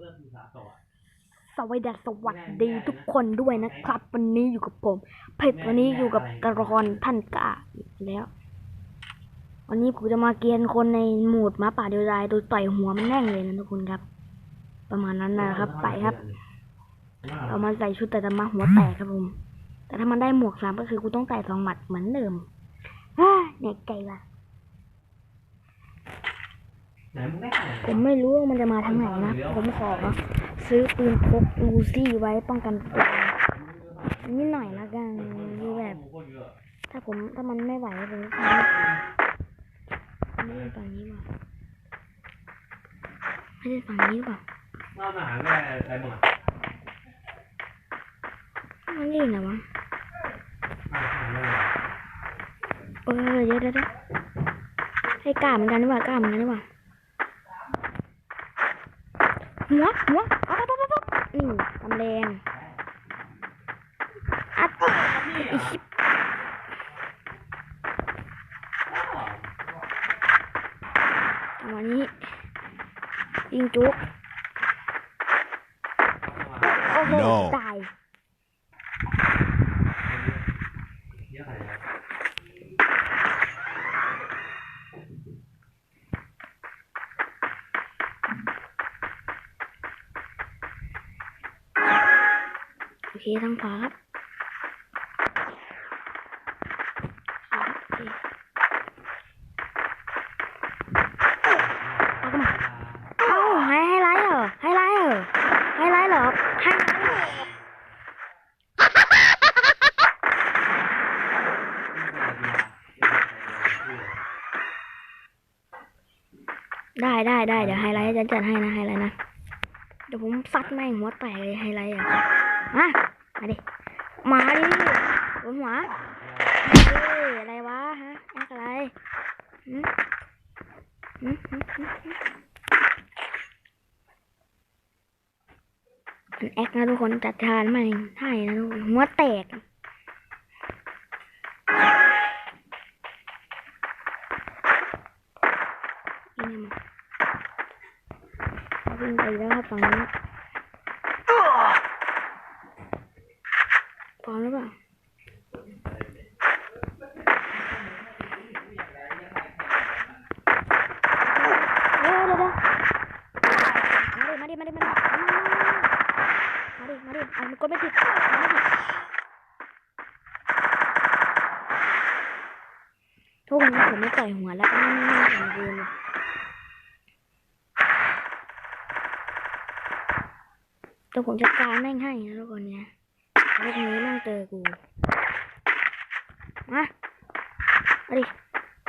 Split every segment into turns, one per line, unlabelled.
เลิกศึกษาต่อ
สวัสดีสวัสดีทุกคนด้วยนะครับ วันนี้อยู่กับผมเพชรวันนี้อยู่กับกระรอนท่านกาอีกแล้ว วันนี้ผมจะมาเกียนคนในหมูดหมาป่าเดียวดายโดยต่อยหัวมันแน่งเลยนะทุกคนครับ ประมาณนั้นนะครับ ไปครับเรามาใส่ชุดแต่ตะมาหัวแตกครับผม แต่ถ้ามันได้หมวกสามก็คือกูต้องใส่สองหมัดเหมือนเดิมฮ่าเนี่ยไกลละ
ไหนมึงได้ไหน
ผมไม่รู้ว่ามันจะมาทางไหนนะ ผมขอซื้อปืนพกลูซี่ไว้ป้องกันตัวนิดหน่อยละกันคือแบบ ถ้าผมถ้ามันไม่ไหวผมก็ไม่เล่นฝั่งนี้ว่ะไม่เล่นฝั่งนี้ว่ะ
นอกจากหาแร่อะไรมึงอะ
มันเล่นไหนวะ
หาแร่
เออเดี๋ยวเดี๋ยวเดี๋ยวให้กล้าเหมือนกันดีกว่ากล้าเหมือนกันดีกว่า หัวหัวปั๊บปั๊บปนี่ทำแรงอัดอีกจังหวะนี้ยิงจุกโอ้โห
No
ตาย
เยอะขนาดนั้น
โอเคทางขวาครับโอเคเอาเข้ามาเอ้าไฮไฮไลท์เหรอไฮไลท์เหรอไฮไลท์เห รอไฮไลท์เหรอได้ได้ได้เดี๋ยวไฮไลท์จะจัดให้นะไฮไลท์นะ เดี๋ยวผมซัดแม่งหัวแตกเลยไฮไลท์อะ มามาดิ มาดิบนหัวเฮ้ยอะไรวะฮะแอกอะไรหืมหืมหืมหืมหืมมันแอกนะทุกคนจัดทานม่งใช่นะทุกคนหัวแตกนี่มาวิ่งไปแล้วครับฝั่งนี้พร้อมหรือเปล่า เดี๋ยวเดี๋ยวเดี๋ยวมาดิ มาดิ มาดิ มาดิ มาดิ มาดิมาดิเอามันกดไม่ติดทุกคนผมไม่ต่อยหัวแล้วนี่นี่นี่ผมยืนเลยเดี๋ยวผมจัดการแม่งให้นะทุกคนเนี่ยลูกนี้แม่งเจอกูมามาดิ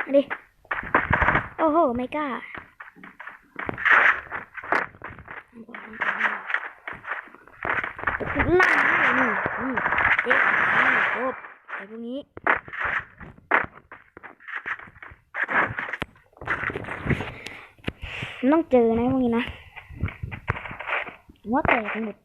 มาดิโอ้โห ไม่กล้า ล่างนี่นี่เอ๊ะนี่โอบไอ้พวกนี้ต้องเจอนะพวกนี้นะว่าแต่ทั้งหมด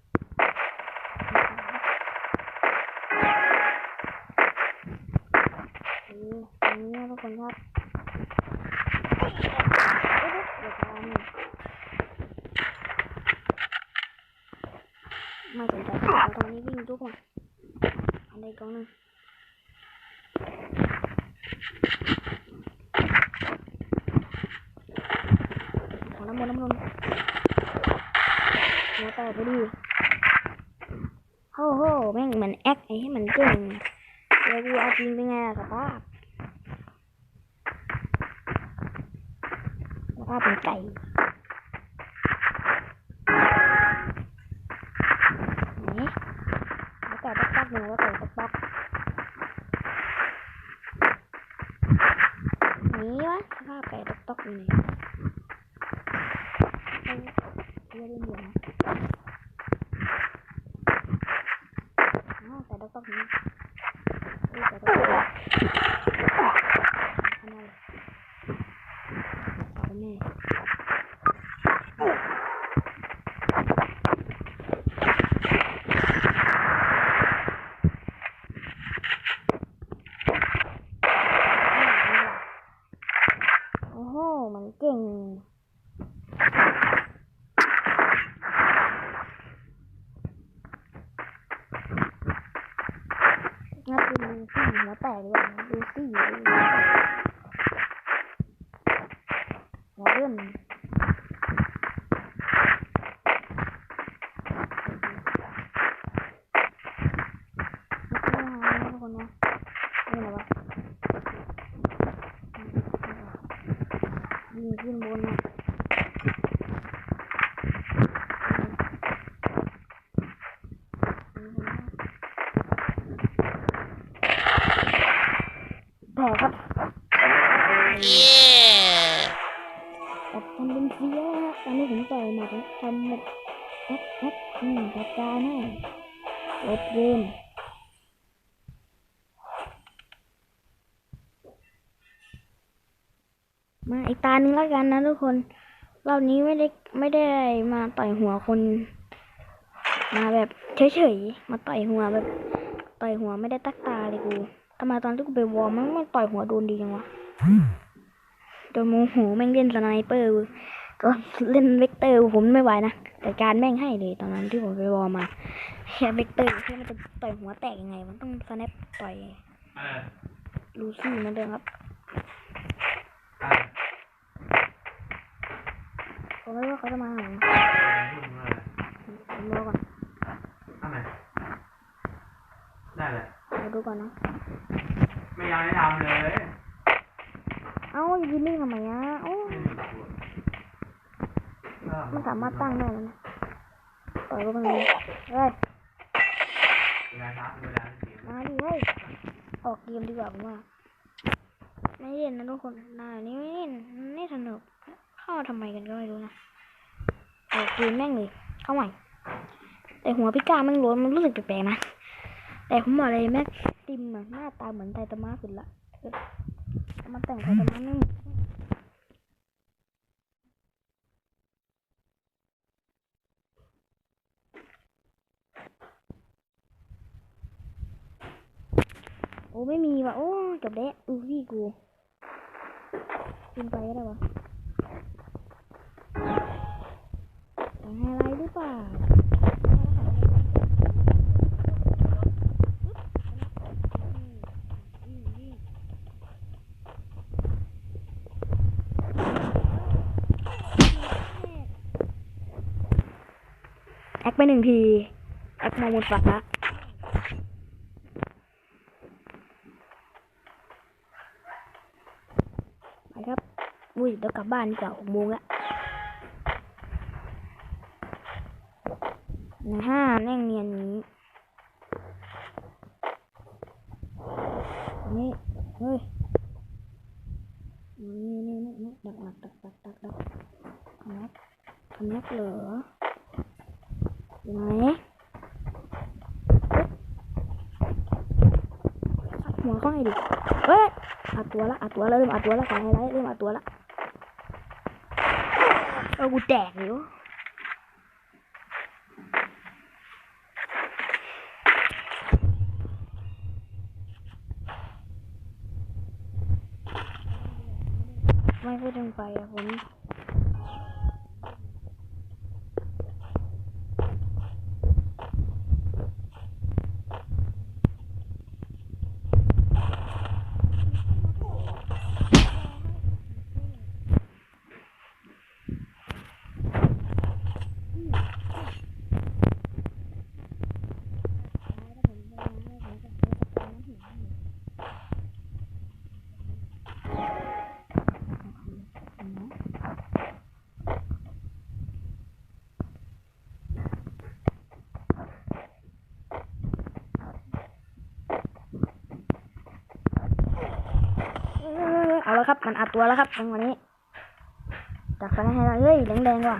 อันใดกองนึงของน้ำมันน้ำมันหัวแตกไปดิโอ้โหแม่งมือนแอคไอ้ให้มันเก่งเดี๋ยวกูเอาจริงเป็นไงล่ะสภาพสภาพเป็นไก่ อ้โห มันเก่ง น่าเป็นลูซี่หัวแตกเลยลูซี่หัวเริ่มนะทุกคนนะ กับทำเป็นเสียตอนนี้ผมต่อยหมัดนะทำแบบแอ๊กแอ๊กอืมจัดการให้ลบเกมมาอีกตาหนึ่งแล้วกันนะทุกคนรอบนี้ไม่ได้ไม่ได้มาต่อยหัวคน มาแบบเฉยๆมาต่อยหัวแบบต่อยหัวไม่ได้ตักตาเลยกูทำไมตอนที่กูไปวอร์มมันไม่ต่อยหัวโดนดีจังวะ โดนโมโหแม่งเล่นสไนเปอร์ตอนเล่นเวกเตอร์ผมไม่ไหวนะแต่การแม่งให้เลยตอนนั้นที่ผมไปวอร์มมาแค่เวกเตอร์ที่มันจะต่อยหัวแตกยังไง มันต้องสแนปต่อย
อ่า
ลูซี่เหมือนเดิมครับ
อ่า
ผมไม่รู้ว่าเขาจะมาหาผม
พูดมา
ผมรอก่อน
ทำไมได้เลย
เดี๋ยวดูก่อนนะ
ไม่ยอมให้ทำเลย
เอ้ายืนนิ่งทำไมอะโอ้
ไม่มีตัวก็
มันสามารถตั้งได้แล้วนะต่อยก็เป็นไงเฮ้ย
เวลาทับเว
มาดิเฮ้ยออกเกมดีกว่าผมว่าไม่เล่นนะทุกคนนายนี้ไม่เล่นไม่สนุก เข้าทำไมกันก็ไม่รู้นะออกเกมแม่งเลย เข้าใหม่ แต่หัวพี่ก้าแม่งล้นมันรู้สึกแปลกๆนะ แต่ผมบอกเลยแม่ติมอะหน้าตาเหมือนไทตามะสุดละ มาแต่งไทตามะไม่โอ้ไม่มีว่ะโอ้จบแล้วอู้พี่กูกินไปก็ได้วะแต่งอะไรหรือเปล่า แอค ไปหนึ่งทีแอคมองหมดฝักละไปครับอุ้ยเดี๋ยวกลับบ้านดีกว่าหกโมงละนะห้าแน่งเนียนนี้นี่เฮ้ยนี่นี่นี่นี่ดักดักดักดักดักดักคอนเนคคอนเนคเหรอ อยู่ไหนอัดหัวเข้าให้ดิเฮ้ยอัดตัวละอัดตัวละเริ่มอัดตัวละสายไฮไลท์เริ่มอัดตัวละเออกูแตกอยู่ไม่พูดถึงไปอะผมเออเอา แล้วครับ มันอัดตัวแล้วครับตรงวันี้จากไปให้เราเฮ้ยแดงๆว่ะ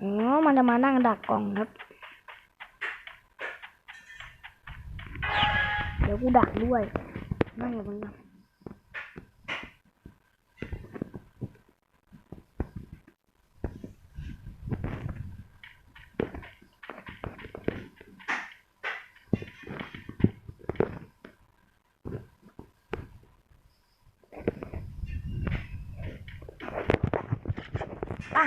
อ๋อมันจะมานั่งดักกล่องครับ เดี๋ยวกูดักด้วยนั่งอยู่บนนั้น่ะ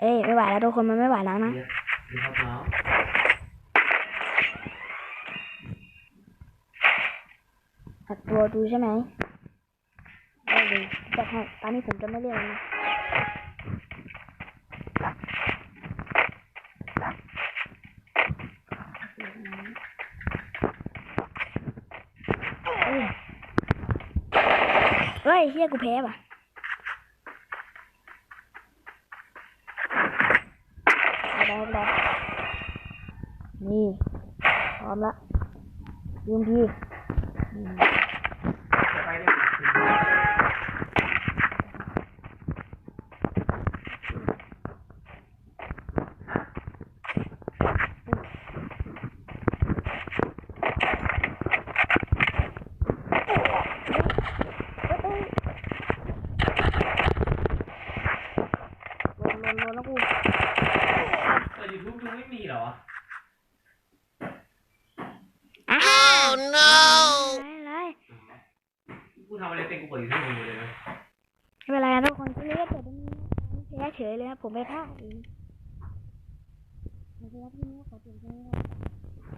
เอ้ยไม่ไหวแล้วทุกคนมันไม่ไหวแล้วนะ
หัด
ตัวดูใช่ไหมได้ดูจะให้ตอนนี้ผมจะไม่เรียนนะเฮ้ยเฮียกูแพ้ป่ะ ยืมพี่อืม
จะไปได้ไหม
ลนลนลนแล้วกู
เออยูทูบดูไม่มีเหรอวะ
อ้าว no อะไร
กู ทำอะไรเป็นกูเปิดยูทูบดูเลยนะ
ไม่เป็นไรนะทุกคนที่เล่นแต่ตรงนี้แพ้เฉยเลยนะผมไม่พลาดเองโอเคครับที่นี้ขอจบแค่นี้